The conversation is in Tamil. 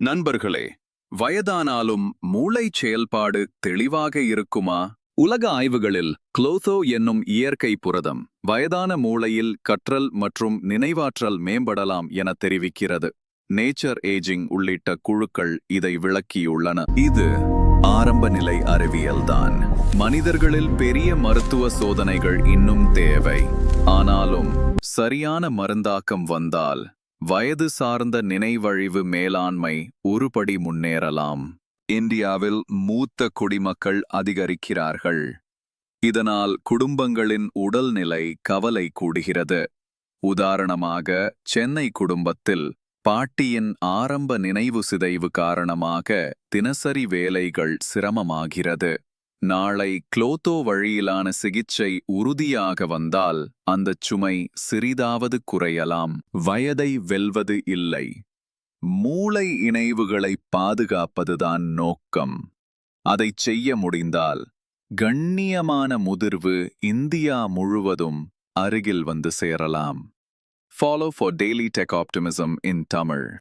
நண்பர்களே வயதானாலும் மூளை செயல்பாடு தெளிவாக இருக்குமா? உலக ஆய்வுகளில் குளோதோ என்னும் இயற்கை புரதம் வயதான மூளையில் கற்றல் மற்றும் நினைவாற்றல் மேம்படலாம் என தெரிவிக்கிறது. நேச்சர் ஏஜிங் உள்ளிட்ட குழுக்கள் இதை விளக்கியுள்ளன. இது ஆரம்ப நிலை அறிவியல்தான் மனிதர்களில் பெரிய மருத்துவ சோதனைகள் இன்னும் தேவை. ஆனாலும் சரியான மருந்தாக்கம் வந்தால் வயது சார்ந்த நினைவழிவு மேலாண்மை ஒருபடி முன்னேறலாம். இந்தியாவில் மூத்த குடிமக்கள் அதிகரிக்கிறார்கள். இதனால் குடும்பங்களின் உடல்நிலை கவலை கூடுகிறது. உதாரணமாக சென்னை குடும்பத்தில் பாட்டியின் ஆரம்ப நினைவு சிதைவு காரணமாக தினசரி வேலைகள் சிரமமாகிறது. நாளை குளோத்தோ வழியிலான சிகிச்சை உறுதியாக வந்தால் அந்தச் சுமை சிறிதாவது குறையலாம். வயதை வெல்வது இல்லை. மூளை இணைவுகளை பாதுகாப்பதுதான் நோக்கம். அதைச் செய்ய முடிந்தால் கண்ணியமான முதிர்வு இந்தியா முழுவதும் அருகில் வந்து சேரலாம். Follow for daily tech optimism in Tamil